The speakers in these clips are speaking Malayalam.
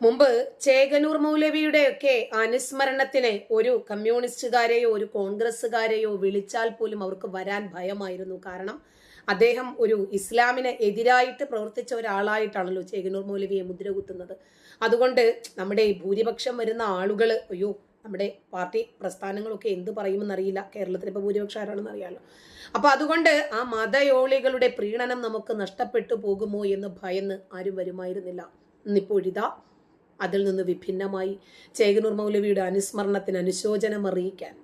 മുമ്പ് ചേകനൂർ മൗലവിയുടെ ഒക്കെ അനുസ്മരണത്തിന് ഒരു കമ്മ്യൂണിസ്റ്റുകാരെയോ ഒരു കോൺഗ്രസ്സുകാരെയോ വിളിച്ചാൽ പോലും അവർക്ക് വരാൻ ഭയമായിരുന്നു. കാരണം അദ്ദേഹം ഒരു ഇസ്ലാമിന് എതിരായിട്ട് പ്രവർത്തിച്ച ഒരാളായിട്ടാണല്ലോ ചേകനൂർ മൗലവിയെ മുദ്ര കുത്തുന്നത് അതുകൊണ്ട് നമ്മുടെ ഭൂരിപക്ഷം വരുന്ന ആളുകൾ അയ്യോ നമ്മുടെ പാർട്ടി പ്രസ്ഥാനങ്ങളൊക്കെ എന്ത് പറയുമെന്നറിയില്ല. കേരളത്തിൽ ഇപ്പോൾ ഭൂരിപക്ഷം ആരാണെന്ന് അറിയാമല്ലോ അപ്പൊ അതുകൊണ്ട് ആ മതയോളികളുടെ പ്രീണനം നമുക്ക് നഷ്ടപ്പെട്ടു പോകുമോ എന്ന് ഭയന്ന് ആരും വരുമായിരുന്നില്ല. ഇന്നിപ്പോഴിതാ അതിൽ നിന്ന് വിഭിന്നമായി ചേകനൂർ മൗലവിയുടെ അനുസ്മരണത്തിന് അനുശോചനം അറിയിക്കാൻ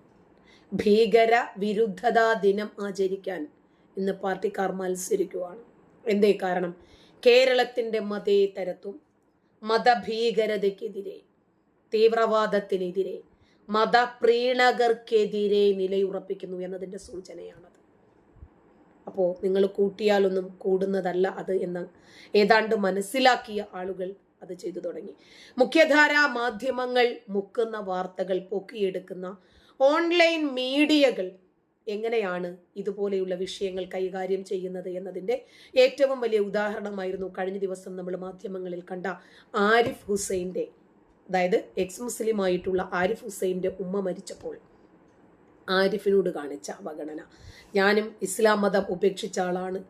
ഭീകര വിരുദ്ധതാ ദിനം ആചരിക്കാൻ ഇന്ന് പാർട്ടിക്കാർ മത്സരിക്കുവാണ്. എന്തേ കാരണം? കേരളത്തിന്റെ മതേതരത്വം മതഭീകരതയ്ക്കെതിരെ തീവ്രവാദത്തിനെതിരെ മതപ്രീണകർക്കെതിരെ നിലയുറപ്പിക്കുന്നു എന്നതിന്റെ സൂചനയാണത്. അപ്പോൾ നിങ്ങൾ കൂട്ടിയാലൊന്നും കൂടുന്നതല്ല അത് എന്ന് ഏതാണ്ട് മനസ്സിലാക്കിയ ആളുകൾ അത് ചെയ്തു തുടങ്ങി. മുഖ്യധാരാ മാധ്യമങ്ങൾ മുക്കുന്ന വാർത്തകൾ പൊക്കിയെടുക്കുന്ന ഓൺലൈൻ മീഡിയകൾ എങ്ങനെയാണ് ഇതുപോലെയുള്ള വിഷയങ്ങൾ കൈകാര്യം ചെയ്യുന്നത് എന്നതിന്റെ ഏറ്റവും വലിയ ഉദാഹരണമായിരുന്നു കഴിഞ്ഞ ദിവസം നമ്മൾ മാധ്യമങ്ങളിൽ കണ്ട ആരിഫ് ഹുസൈന്റെ അതായത് എക്സ് മുസ്ലിം ആയിട്ടുള്ള ആരിഫ് ഹുസൈന്റെ ഉമ്മ മരിച്ചപ്പോൾ ആരിഫിനോട് കാണിച്ച അവഗണന. ഞാനും ഇസ്ലാം മതം ഉപേക്ഷിച്ച ആളാണ്.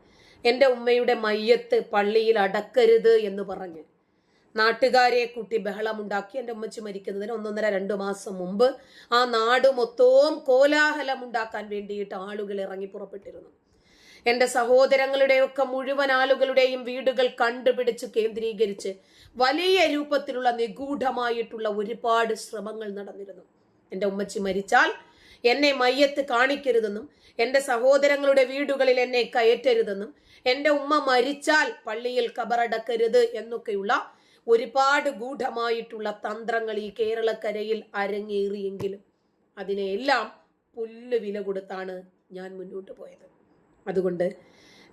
എന്റെ ഉമ്മയുടെ മയ്യത്ത് പള്ളിയിൽ അടക്കരുത് എന്ന് പറഞ്ഞ് നാട്ടുകാരെ കൂട്ടി ബഹളമുണ്ടാക്കി. എന്റെ ഉമ്മച്ചി മരിക്കുന്നതിന് ഒന്നൊന്നര രണ്ട് മാസം മുമ്പ് ആ നാട് മൊത്തവും കോലാഹലമുണ്ടാക്കാൻ വേണ്ടിയിട്ട് ആളുകൾ ഇറങ്ങി പുറപ്പെട്ടിരുന്നു. എന്റെ സഹോദരങ്ങളുടെയൊക്കെ മുഴുവൻ ആളുകളുടെയും വീടുകൾ കണ്ടുപിടിച്ച് കേന്ദ്രീകരിച്ച് വലിയ രൂപത്തിലുള്ള നിഗൂഢമായിട്ടുള്ള ഒരുപാട് ശ്രമങ്ങൾ നടന്നിരുന്നു. എന്റെ ഉമ്മച്ചി മരിച്ചാൽ എന്നെ മയ്യത്ത് കാണിക്കരുതെന്നും എന്റെ സഹോദരങ്ങളുടെ വീടുകളിൽ എന്നെ കയറ്റരുതെന്നും എന്റെ ഉമ്മ മരിച്ചാൽ പള്ളിയിൽ കബറടക്കരുത് എന്നൊക്കെയുള്ള ഒരുപാട് ഗൂഢമായിട്ടുള്ള തന്ത്രങ്ങൾ ഈ കേരളക്കരയിൽ അരങ്ങേറിയെങ്കിലും അതിനെയെല്ലാം പുല്ല് വില കൊടുത്താണ് ഞാൻ മുന്നോട്ട് പോയത്. അതുകൊണ്ട്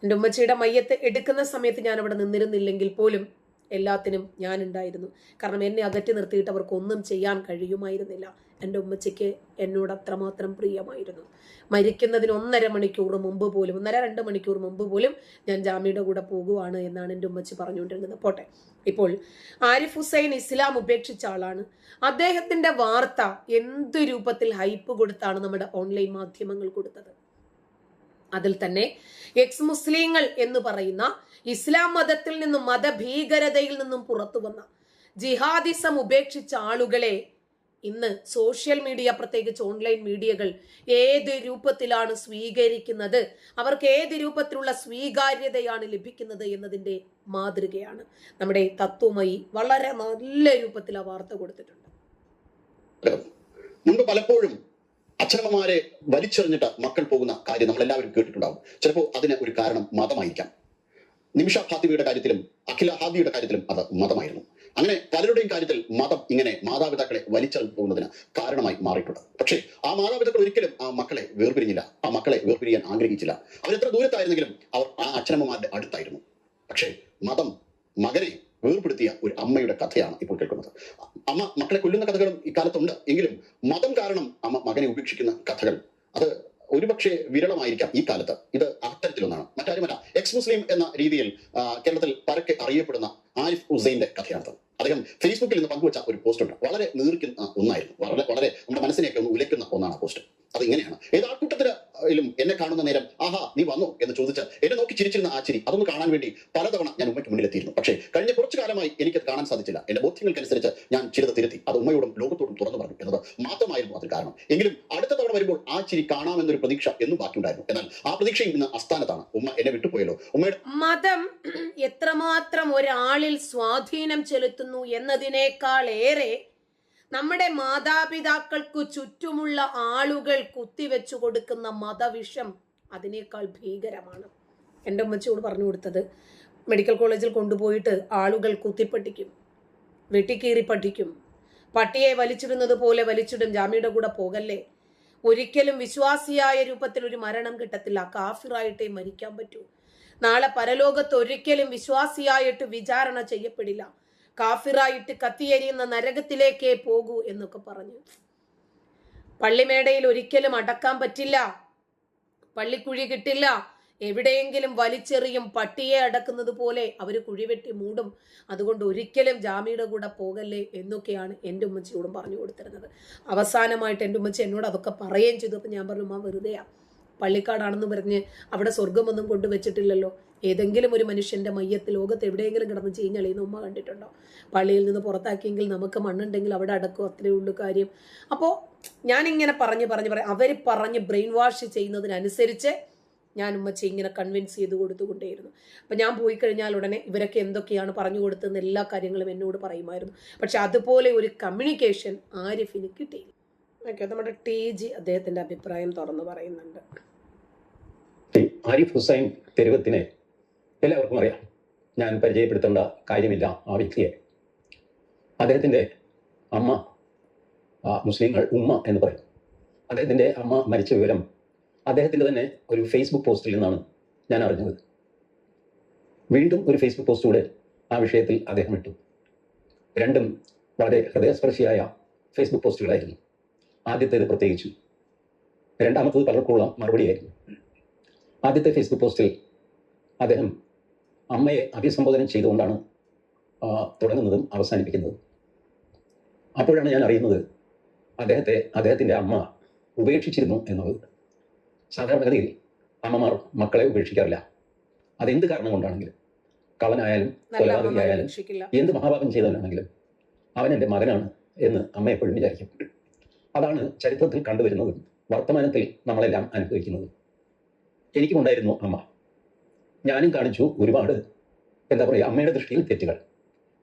എന്റെ ഉമ്മച്ചിയുടെ മയ്യത്ത് എടുക്കുന്ന സമയത്ത് ഞാൻ അവിടെ നിന്നിരുന്നില്ലെങ്കിൽ പോലും എല്ലാത്തിനും ഞാൻ ഉണ്ടായിരുന്നു കാരണം എന്നെ അകറ്റി നിർത്തിയിട്ട് അവർക്കൊന്നും ചെയ്യാൻ കഴിയുമായിരുന്നില്ല. എന്റെ ഉമ്മച്ചയ്ക്ക് എന്നോട് അത്രമാത്രം പ്രിയമായിരുന്നു. മരിക്കുന്നതിന് ഒന്നര മണിക്കൂർ മുമ്പ് പോലും ഒന്നര രണ്ട് മണിക്കൂർ മുമ്പ് പോലും ഞാൻ ജാമ്യയുടെ കൂടെ പോകുവാണ് എന്നാണ് എന്റെ ഉമ്മച്ചി പറഞ്ഞുകൊണ്ടിരുന്നത്. പോട്ടെ. ഇപ്പോൾ ആരിഫ് ഹുസൈൻ ഇസ്ലാം ഉപേക്ഷിച്ച ആളാണ്. അദ്ദേഹത്തിന്റെ വാർത്ത എന്ത് രൂപത്തിൽ ഹൈപ്പ് കൊടുത്താണ് നമ്മുടെ ഓൺലൈൻ മാധ്യമങ്ങൾ കൊടുത്തത്? അതിൽ തന്നെ എക്സ് മുസ്ലിങ്ങൾ എന്ന് പറയുന്ന ഇസ്ലാം മതത്തിൽ നിന്നും മതഭീകരതയിൽ നിന്നും പുറത്തു വന്ന ജിഹാദിസം ഉപേക്ഷിച്ച ആളുകളെ ഇന്ന് സോഷ്യൽ മീഡിയ പ്രത്യേകിച്ച് ഓൺലൈൻ മീഡിയകൾ ഏത് രൂപത്തിലാണ് സ്വീകരിക്കുന്നത്? അവർക്ക് ഏത് രൂപത്തിലുള്ള സ്വീകാര്യതയാണ് ലഭിക്കുന്നത് എന്നതിന്റെ മാതൃകയാണ് നമ്മുടെ തത്വമയി വളരെ നല്ല രൂപത്തിൽ ആ വാർത്ത കൊടുത്തിട്ടുണ്ട്. മുൻപ് പലപ്പോഴും അച്ഛനമ്മമാരെ വലിച്ചെറിഞ്ഞിട്ട് മക്കൾ പോകുന്ന കാര്യം നമ്മൾ എല്ലാവരും കേട്ടിട്ടുണ്ടാവും. ചിലപ്പോൾ അതിന് ഒരു കാരണം മതമായിരിക്കാം. നിമിഷ ഹാദിയുടെ കാര്യത്തിലും അഖില ഹാദിയുടെ കാര്യത്തിലും അത് മതമായിരുന്നു. അങ്ങനെ പലരുടെയും കാര്യത്തിൽ മതം ഇങ്ങനെ മാതാപിതാക്കളെ വലിച്ചെറിഞ്ഞു പോകുന്നതിന് കാരണമായി മാറിയിട്ടുണ്ട്. പക്ഷേ ആ മാതാപിതാക്കൾ ഒരിക്കലും ആ മക്കളെ വേർപിരിഞ്ഞില്ല. ആ മക്കളെ വേർപിരിയാൻ ആഗ്രഹിച്ചില്ല. അവരെത്ര ദൂരത്തായിരുന്നെങ്കിലും അവർ ആ അച്ഛനമ്മമാരുടെ അടുത്തായിരുന്നു. പക്ഷേ മതം മകനെ വേർപെടുത്തിയ ഒരു അമ്മയുടെ കഥയാണ് ഇപ്പോൾ കേൾക്കുന്നത്. അമ്മ മക്കളെ കൊല്ലുന്ന കഥകളും ഇക്കാലത്തുണ്ട്. എങ്കിലും മതം കാരണം അമ്മ മകനെ ഉപേക്ഷിക്കുന്ന കഥകൾ അത് ഒരുപക്ഷെ വിരളമായിരിക്കാം ഈ കാലത്ത്. ഇത് അത്തരത്തിലൊന്നാണ്. മറ്റാരുമല്ല എക്സ് മുസ്ലിം എന്ന രീതിയിൽ കേരളത്തിൽ പരക്കെ അറിയപ്പെടുന്ന ആരിഫ് ഹുസൈന്റെ കഥയാണത്. അദ്ദേഹം ഫേസ്ബുക്കിൽ നിന്ന് പങ്കുവച്ച ഒരു പോസ്റ്റ് ഉണ്ട്. വളരെ നീർക്കുന്ന ഒന്നായിരുന്നു. വളരെ വളരെ നമ്മുടെ മനസ്സിനെയൊക്കെ ഒന്ന് ഉലയ്ക്കുന്ന ഒന്നാണ് പോസ്റ്റ് അത് ഇങ്ങനെയാണ്. ഏതാ ഏത് ആൾക്കൂട്ടത്തിലും എന്നെ കാണുന്ന നേരം ആഹാ നീ വന്നു? എന്ന് ചോദിച്ച് എന്നെ നോക്കി ചിരിച്ചിരുന്ന ആ ചിരി അതൊന്ന് കാണാൻ വേണ്ടി പലതവണ ഞാൻ ഉമ്മയ്ക്ക് മുന്നിലെത്തിയിരുന്നു. പക്ഷേ കഴിഞ്ഞ കുറച്ചു കാലമായി എനിക്കത് കാണാൻ സാധിച്ചില്ല. എന്റെ ബോധ്യങ്ങൾക്കനുസരിച്ച് ഞാൻ ചിലത് തിരുത്തി അത് ഉമ്മയോടും ലോകത്തോടും തുറന്നു പറഞ്ഞു എന്നത് മാത്രമായിരുന്നു അതിന് കാരണം. എങ്കിലും അടുത്ത തവണ വരുമ്പോൾ ആ ചിരി കാണാമെന്നൊരു പ്രതീക്ഷ എന്നും ബാക്കിയുണ്ടായിരുന്നു. എന്നാൽ ആ പ്രതീക്ഷയും ഇന്ന് അസ്ഥാനത്താണ് ഉമ്മ എന്നെ വിട്ടുപോയല്ലോ. ഉമ്മയുടെ മതം എത്രമാത്രം ഒരാളിൽ സ്വാധീനം ചെലുത്തുന്നു എന്നതിനേക്കാൾ ഏറെ നമ്മുടെ മാതാപിതാക്കൾക്ക് ചുറ്റുമുള്ള ആളുകൾ കുത്തിവെച്ചു കൊടുക്കുന്ന മതവിഷം അതിനേക്കാൾ ഭീകരമാണ്. എന്റെ ഉമ്മച്ചിയോട് പറഞ്ഞു കൊടുത്തത് മെഡിക്കൽ കോളേജിൽ കൊണ്ടുപോയിട്ട് ആളുകൾ കുത്തിപ്പട്ടിക്കും വെട്ടിക്കീറി പഠിക്കും പട്ടിയെ വലിച്ചിടുന്നത് പോലെ വലിച്ചിടും ജാമ്യയുടെ കൂടെ പോകല്ലേ? ഒരിക്കലും വിശ്വാസിയായ രൂപത്തിൽ ഒരു മരണം കിട്ടത്തില്ല കാഫിറായിട്ടേ മരിക്കാൻ പറ്റൂ. നാളെ പരലോകത്ത് ഒരിക്കലും വിശ്വാസിയായിട്ട് വിചാരണ ചെയ്യപ്പെടില്ല. കാഫിറായിട്ട് കത്തിയരിയുന്ന നരകത്തിലേക്കേ പോകൂ എന്നൊക്കെ പറഞ്ഞു. പള്ളിമേടയിൽ ഒരിക്കലും അടക്കാൻ പറ്റില്ല. പള്ളിക്കുഴി കിട്ടില്ല. എവിടെയെങ്കിലും വലിച്ചെറിയും പട്ടിയെ അടക്കുന്നത് പോലെ അവർ കുഴിവെട്ടി മൂടും. അതുകൊണ്ട് ഒരിക്കലും ജാമ്യയുടെ കൂടെ പോകല്ലേ എന്നൊക്കെയാണ് എന്റെ ഉമ്മച്ചിയോടും പറഞ്ഞു കൊടുത്തിരുന്നത്. അവസാനമായിട്ട് എന്റെ ഉമ്മച്ചി എന്നോട് അതൊക്കെ പറയുകയും ചെയ്തു. അപ്പം ഞാൻ പറഞ്ഞു ഉമ്മ വെറുതെയാണ് പള്ളിക്കാടാണെന്ന് പറഞ്ഞ് അവിടെ സ്വർഗമൊന്നും കൊണ്ടുവച്ചിട്ടില്ലല്ലോ. ഏതെങ്കിലും ഒരു മനുഷ്യന്റെ മയ്യത്ത് ലോകത്ത് എവിടെയെങ്കിലും കിടന്ന് ചീഞ്ഞളിയുന്ന ഉമ്മ കണ്ടിട്ടുണ്ടോ? പള്ളിയിൽ നിന്ന് പുറത്താക്കിയെങ്കിൽ നമുക്ക് മണ്ണുണ്ടെങ്കിൽ അവിടെ അടക്കും അത്രേ ഉള്ളൂ കാര്യം. അപ്പോൾ ഞാനിങ്ങനെ പറഞ്ഞ് പറഞ്ഞ് പറയും. അവർ പറഞ്ഞ് ബ്രെയിൻ വാഷ് ചെയ്യുന്നതിനനുസരിച്ച് ഞാൻ ഉമ്മച്ചി ഇങ്ങനെ കൺവിൻസ് ചെയ്ത് കൊടുത്തുകൊണ്ടേയിരുന്നു. അപ്പം ഞാൻ പോയി കഴിഞ്ഞാൽ ഉടനെ ഇവരൊക്കെ എന്തൊക്കെയാണ് പറഞ്ഞു കൊടുത്തതെന്ന് എല്ലാ കാര്യങ്ങളും എന്നോട് പറയുമായിരുന്നു. പക്ഷെ അതുപോലെ ഒരു കമ്മ്യൂണിക്കേഷൻ ആരിഫിന് കിട്ടിയില്ല. ഓക്കെ നമ്മുടെ ടി ജി അദ്ദേഹത്തിന്റെ അഭിപ്രായം തുറന്നു പറയുന്നുണ്ട്. ആരിഫ് ഹുസൈൻ തെരുവത്തിനെ എല്ലാവർക്കും അറിയാം. ഞാൻ പരിചയപ്പെടുത്തേണ്ട കാര്യമില്ല ആ വ്യക്തിയെ. അദ്ദേഹത്തിന്റെ അമ്മ മുസ്ലിങ്ങൾ ഉമ്മ എന്ന് പറയും. അദ്ദേഹത്തിന്റെ അമ്മ മരിച്ച വിവരം അദ്ദേഹത്തിന്റെ തന്നെ ഒരു ഫേസ്ബുക്ക് പോസ്റ്റിൽ നിന്നാണ് ഞാൻ അറിഞ്ഞത്. വീണ്ടും ഒരു ഫേസ്ബുക്ക് പോസ്റ്റിലൂടെ ആ വിഷയത്തിൽ അദ്ദേഹം ഇട്ടു. രണ്ടും വളരെ ഹൃദയസ്പർശിയായ ഫേസ്ബുക്ക് പോസ്റ്റുകളായിരുന്നു ആദ്യത്തേത് പ്രത്യേകിച്ചു. രണ്ടാമത്തത് പലർക്കുള്ള മറുപടിയായിരുന്നു. ആദ്യത്തെ ഫേസ്ബുക്ക് പോസ്റ്റിൽ അദ്ദേഹം അമ്മയെ അഭിസംബോധന ചെയ്തുകൊണ്ടാണ് തുടങ്ങുന്നതും അവസാനിപ്പിക്കുന്നതും. അപ്പോഴാണ് ഞാൻ അറിയുന്നത് അദ്ദേഹത്തെ അദ്ദേഹത്തിന്റെ അമ്മ ഉപേക്ഷിച്ചിരുന്നു എന്നുള്ളത് സാധാരണഗതിയിൽ അമ്മമാർ മക്കളെ ഉപേക്ഷിക്കാറില്ല. അതെന്ത് കാരണം കൊണ്ടാണെങ്കിലും കള്ളനായാലും അമ്മമാരെ കൊലപാതകയായാലും എന്ത് മഹാഭാഗം ചെയ്തവനാണെങ്കിലും അവൻ എന്റെ മകനാണ് എന്ന് അമ്മ എപ്പോഴും വിചാരിക്കും. അതാണ് ചരിത്രത്തിൽ കണ്ടുവരുന്നതും വർത്തമാനത്തിൽ നമ്മളെല്ലാം അനുഭവിക്കുന്നതും. എനിക്കുമുണ്ടായിരുന്നു അമ്മ. ഞാനും കാണിച്ചു ഒരുപാട് എന്താ പറയുക അമ്മയുടെ ദൃഷ്ടിയിൽ തെറ്റുകൾ.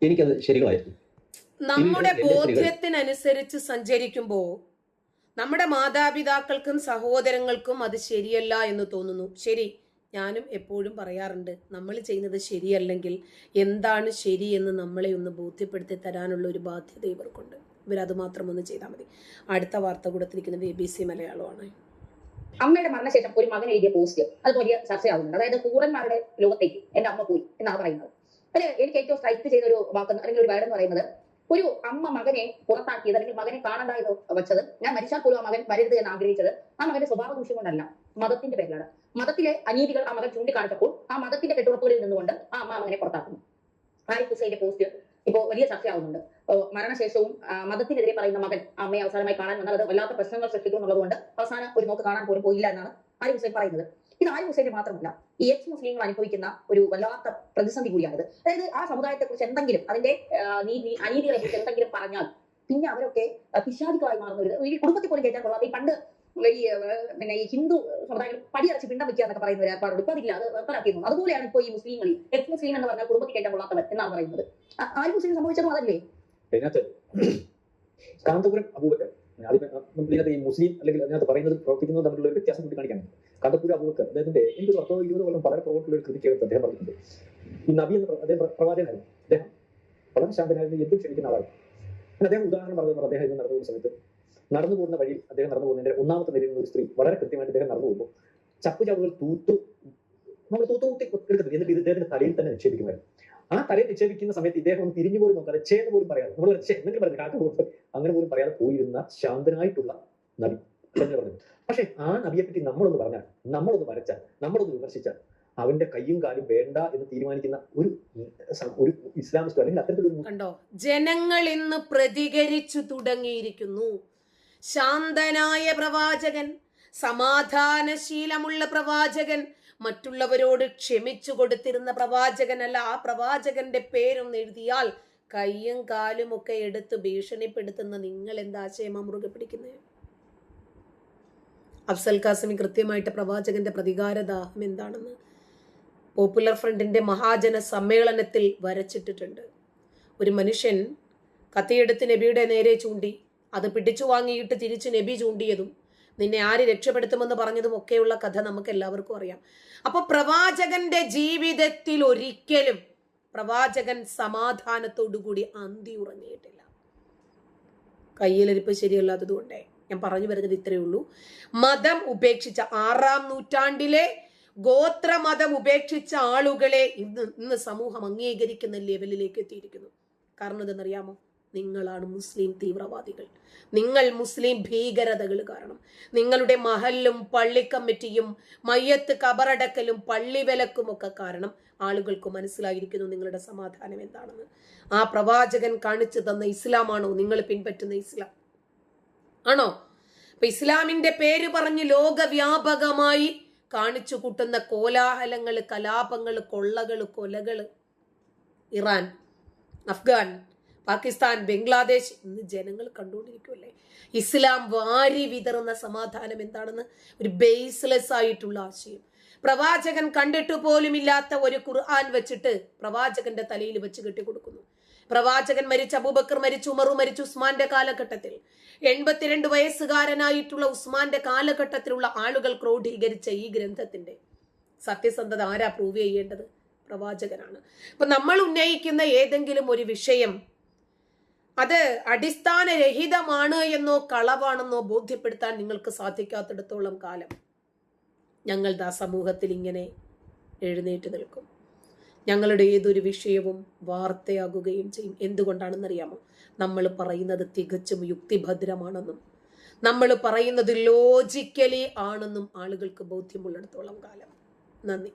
എനിക്കത് ശരികളായിരുന്നു. നമ്മുടെ ബോധ്യത്തിനനുസരിച്ച് സഞ്ചരിക്കുമ്പോൾ നമ്മുടെ മാതാപിതാക്കൾക്കും സഹോദരങ്ങൾക്കും അത് ശരിയല്ല എന്ന് തോന്നുന്നു. ശരി ഞാനും എപ്പോഴും പറയാറുണ്ട് നമ്മൾ ചെയ്യുന്നത് ശരിയല്ലെങ്കിൽ എന്താണ് ശരി എന്ന് നമ്മളെ ഒന്ന് ബോധ്യപ്പെടുത്തി തരാനുള്ള ഒരു ബാധ്യത ഇവർക്കുണ്ട്. ഇവരത് മാത്രം ഒന്ന് ചെയ്താൽ മതി. അടുത്ത വാർത്ത കൂടത്തിരിക്കുന്നത് എ ബി സി മലയാളമാണ് അമ്മയുടെ മരണശേഷം ഒരു മകൻ എഴുതിയ പോസ്റ്റ് അത് വലിയ ചർച്ചയാവുന്നുണ്ട്. അതായത് കൂറന്മാരുടെ ലോകത്തേക്ക് എന്റെ അമ്മ പോയി എന്നാണ് പറയുന്നത്. അതിൽ എനിക്ക് ഏറ്റവും സ്ട്രൈക്ക് ചെയ്ത ഒരു വാക്ക് അല്ലെങ്കിൽ ഒരു വേർഡ് എന്ന് പറയുന്നത് ഒരു അമ്മ മകനെ പുറത്താക്കിയത് അല്ലെങ്കിൽ മകനെ കാണണ്ടായത് വെച്ചത് ഞാൻ മരിച്ചാൽ പോലും ആ മകൻ വരരുത് എന്ന് ആഗ്രഹിച്ചത് ആ മകന്റെ സ്വഭാവ ദൂഷ്യം കൊണ്ടല്ല. മതത്തിന്റെ പേരിലാണ്. മതത്തിലെ അനീതികൾ ആ മകൻ ചൂണ്ടിക്കാണിച്ചപ്പോൾ ആ മതത്തിന്റെ കെട്ടുറപ്പുകളിൽ നിന്നുകൊണ്ട് ആ അമ്മ മകനെ പുറത്താക്കുന്നു. ആരിഫ് ഹുസൈന്റെ പോസ്റ്റ് ഇപ്പോൾ വലിയ ചർച്ചയാവുന്നുണ്ട്. മരണശേഷവും മതത്തിനെതിരെ പറയുന്ന മകൻ അമ്മയെ അവസാനമായി കാണാൻ വന്നാൽ അത് വല്ലാത്ത പ്രശ്നങ്ങൾ സൃഷ്ടിക്കുന്നുള്ളതുകൊണ്ട് അവസാനം ഒരു നോക്ക് കാണാൻ പോലും പോയില്ല എന്നാണ് ആരിഫ് ഹുസൈൻ പറയുന്നത്. ഇത് ആരിഫ് ഹുസൈന്റെ മാത്രമല്ല ഈ എക്സ് മുസ്ലിങ്ങൾ അനുഭവിക്കുന്ന ഒരു വല്ലാത്ത പ്രതിസന്ധി കൂടിയാണിത്. അതായത് ആ സമുദായത്തെ കുറിച്ച് എന്തെങ്കിലും അതിന്റെ നീതി അനീതികളെ കുറിച്ച് എന്തെങ്കിലും പറഞ്ഞാൽ പിന്നെ അവരൊക്കെ പിശാദികളായി മാറുന്ന ഒരു ഈ കുടുംബത്തിൽ പോലും കേട്ടാൽ കൊള്ളാതെ ഈ പണ്ട് ഈ പിന്നെ ഈ ഹിന്ദു സമുദായം പടിയറച്ച് പിണ്ടം വെക്കുക എന്നൊക്കെ പറയുന്ന ഒരു ഏർപ്പാടുണ്ട്. ഇപ്പൊ അതില്ല അത് നിർത്തലാക്കിയിരുന്നു അതുപോലെയാണ് ഇപ്പോൾ ഈ മുസ്ലിങ്ങളിൽ എക്സ് മുസ്ലിം എന്ന് പറഞ്ഞാൽ കുടുംബത്തിൽ കേട്ടാൽ കൊള്ളാത്തവർ എന്നാണ് പറയുന്നത്. ആ- മുസ്ലിം സംഭവിച്ചതും അതല്ലേ? അതിനകത്ത് കാന്തപുരം അബൂബക്കർ ഇതിനകത്ത് ഈ മുസ്ലിം അല്ലെങ്കിൽ അതിനകത്ത് പറയുന്നത് പ്രവർത്തിക്കുന്നത് തമ്മിലുള്ള ഒരു വ്യത്യാസം കാണിക്കാനാണ് കാന്തപുരം അബൂബക്കർ അദ്ദേഹത്തിന്റെ എനിക്ക് പത്തോ ഇരുപത് കൊല്ലം വളരെ പ്രവർത്തിയുള്ള ഒരു കൃതിക്കകത്ത് അദ്ദേഹം പറഞ്ഞിട്ടുണ്ട്. ഈ നബി എന്ന അദ്ദേഹം പ്ര- പ്രവാചകനായിരുന്നു. അദ്ദേഹം വളരെ ശാന്തനായിരുന്നു എന്തും ക്ഷണിക്കുന്ന ആളായിരുന്നു. അദ്ദേഹം ഉദാഹരണം പറഞ്ഞത് അദ്ദേഹം ഇന്ന് നടത്തുന്ന സമയത്ത് നടന്നു പോകുന്ന വഴിയിൽ അദ്ദേഹം നടന്നു പോകുന്നതിന്റെ ഒന്നാമത്തെ നിരയിൽ ഒരു സ്ത്രീ. വളരെ കൃത്യമായിട്ട് അദ്ദേഹം നടന്നു പോകുമ്പോൾ ചപ്പു ചാവുകൾ തൂത്തു നമ്മൾ തൂത്തു കൂട്ടി എടുക്കുന്നത് എന്നിട്ട് ഇത് ഇദ്ദേഹത്തിന്റെ തലയിൽ തന്നെ നിക്ഷേപിക്കുമായിരുന്നു. ആ തലയിൽ നിക്ഷേപിക്കുന്ന സമയത്ത് ഇദ്ദേഹം ഒന്ന് തിരിഞ്ഞു പോലും നോക്കാതെ ചേന്ന് പോലും പറയാതെ നമ്മൾ ചേ പറഞ്ഞു കാക്ക പോലും അങ്ങനെ പോലും പറയാതെ പോയിരുന്ന ശാന്തനായിട്ടുള്ള നബി. എന്ന് പറഞ്ഞു. പക്ഷെ ആ നബിയെ പറ്റി നമ്മളൊന്ന് പറഞ്ഞാൽ നമ്മളൊന്ന് വരച്ചാൽ നമ്മളൊന്ന് വിമർശിച്ചാൽ അവന്റെ കയ്യും കാലും വേണ്ട എന്ന് തീരുമാനിക്കുന്ന ഒരു ഒരു ഇസ്ലാമിസ്റ്റ് അല്ലെങ്കിൽ അത്തരത്തിലൊരു കണ്ടോ? ജനങ്ങൾ ഇന്ന് പ്രതികരിച്ചു തുടങ്ങിയിരിക്കുന്നു. ശാന്തനായ പ്രവാചകൻ സമാധാനശീലമുള്ള പ്രവാചകൻ മറ്റുള്ളവരോട് ക്ഷമിച്ചു കൊടുത്തിരുന്ന പ്രവാചകനല്ല ആ പ്രവാചകന്റെ പേരൊന്ന് എഴുതിയാൽ കയ്യും കാലും ഒക്കെ എടുത്ത് ഭീഷണിപ്പെടുത്തുന്ന നിങ്ങൾ എന്താ ആശയമാ മുറുകെ പിടിക്കുന്നത് അഫ്സൽ കാസിമി കൃത്യമായിട്ട് പ്രവാചകന്റെ പ്രതികാര പ്രതികാരദാഹം എന്താണെന്ന് പോപ്പുലർ ഫ്രണ്ടിന്റെ മഹാജന സമ്മേളനത്തിൽ വരച്ചിട്ടിട്ടുണ്ട്. ഒരു മനുഷ്യൻ കത്തിയെടുത്ത് നബിയുടെ നേരെ ചൂണ്ടി അത് പിടിച്ചു വാങ്ങിയിട്ട് തിരിച്ച് നബി ചൂണ്ടിയതും നിന്നെ ആര് രക്ഷപ്പെടുത്തുമെന്ന് പറഞ്ഞതും ഒക്കെയുള്ള കഥ നമുക്ക് എല്ലാവർക്കും അറിയാം. അപ്പൊ പ്രവാചകന്റെ ജീവിതത്തിൽ ഒരിക്കലും പ്രവാചകൻ സമാധാനത്തോടുകൂടി അന്തി ഉറങ്ങിയിട്ടില്ല. കയ്യിലിരിപ്പ് ശരിയല്ലാത്തതുകൊണ്ടേ ഞാൻ പറഞ്ഞു വരുന്നത് ഇത്രയേ ഉള്ളൂ. മതം ഉപേക്ഷിച്ച ആറാം നൂറ്റാണ്ടിലെ ഗോത്രമതം ഉപേക്ഷിച്ച ആളുകളെ ഇന്ന് ഇന്ന് സമൂഹം അംഗീകരിക്കുന്ന ലെവലിലേക്ക് എത്തിയിരിക്കുന്നു. കാരണം എന്തെന്നറിയാമോ നിങ്ങളാണ് മുസ്ലിം തീവ്രവാദികൾ. നിങ്ങൾ മുസ്ലിം ഭീകരതകൾ കാരണം. നിങ്ങളുടെ മഹല്ലും പള്ളിക്കമ്മിറ്റിയും മയ്യത്ത് കബറടക്കലും പള്ളി വിലക്കും ഒക്കെ കാരണം ആളുകൾക്ക് മനസ്സിലായിരിക്കുന്നു നിങ്ങളുടെ സമാധാനം എന്താണെന്ന്. ആ പ്രവാചകൻ കാണിച്ചു തന്ന ഇസ്ലാമാണോ നിങ്ങൾ പിൻപറ്റുന്ന ഇസ്ലാം? ആണോ? അപ്പൊ ഇസ്ലാമിന്റെ പേര് പറഞ്ഞ് ലോകവ്യാപകമായി കാണിച്ചു കൂട്ടുന്ന കോലാഹലങ്ങൾ കലാപങ്ങൾ കൊള്ളകൾ കൊലകൾ. ഇറാൻ അഫ്ഗാൻ പാകിസ്ഥാൻ ബംഗ്ലാദേശ് ഇന്ന് ജനങ്ങൾ കണ്ടുകൊണ്ടിരിക്കുമല്ലേ ഇസ്ലാം വാരി വിതറുന്ന സമാധാനം എന്താണെന്ന് ഒരു ബേസ്ലെസ് ആയിട്ടുള്ള ആശയം. പ്രവാചകൻ കണ്ടിട്ട് പോലുമില്ലാത്ത ഒരു ഖുർആൻ വെച്ചിട്ട് പ്രവാചകന്റെ തലയിൽ വെച്ച് കെട്ടിക്കൊടുക്കുന്നു. പ്രവാചകൻ മരിച്ച അബൂബക്കർ മരിച്ചു ഉമറു മരിച്ചു ഉസ്മാന്റെ കാലഘട്ടത്തിൽ. എൺപത്തിരണ്ട് വയസ്സുകാരനായിട്ടുള്ള ഉസ്മാന്റെ കാലഘട്ടത്തിലുള്ള ആളുകൾ ക്രോഡീകരിച്ച ഈ ഗ്രന്ഥത്തിന്റെ സത്യസന്ധത ആരാ പ്രൂവ് ചെയ്യേണ്ടത്? പ്രവാചകനാണ്. അപ്പൊ നമ്മൾ ഉന്നയിക്കുന്ന ഏതെങ്കിലും ഒരു വിഷയം അത് അടിസ്ഥാനരഹിതമാണ് എന്നോ കളവാണെന്നോ ബോധ്യപ്പെടുത്താൻ നിങ്ങൾക്ക് സാധിക്കാത്തിടത്തോളം കാലം. ഞങ്ങളുടെ ആ സമൂഹത്തിൽ ഇങ്ങനെ എഴുന്നേറ്റ് നിൽക്കും. ഞങ്ങളുടെ ഏതൊരു വിഷയവും വാർത്തയാകുകയും ചെയ്യും. എന്തുകൊണ്ടാണെന്നറിയാമോ? നമ്മൾ പറയുന്നത് തികച്ചും യുക്തിഭദ്രമാണെന്നും നമ്മൾ പറയുന്നത് ലോജിക്കലി ആണെന്നും ആളുകൾക്ക് ബോധ്യമുള്ളിടത്തോളം കാലം. നന്ദി.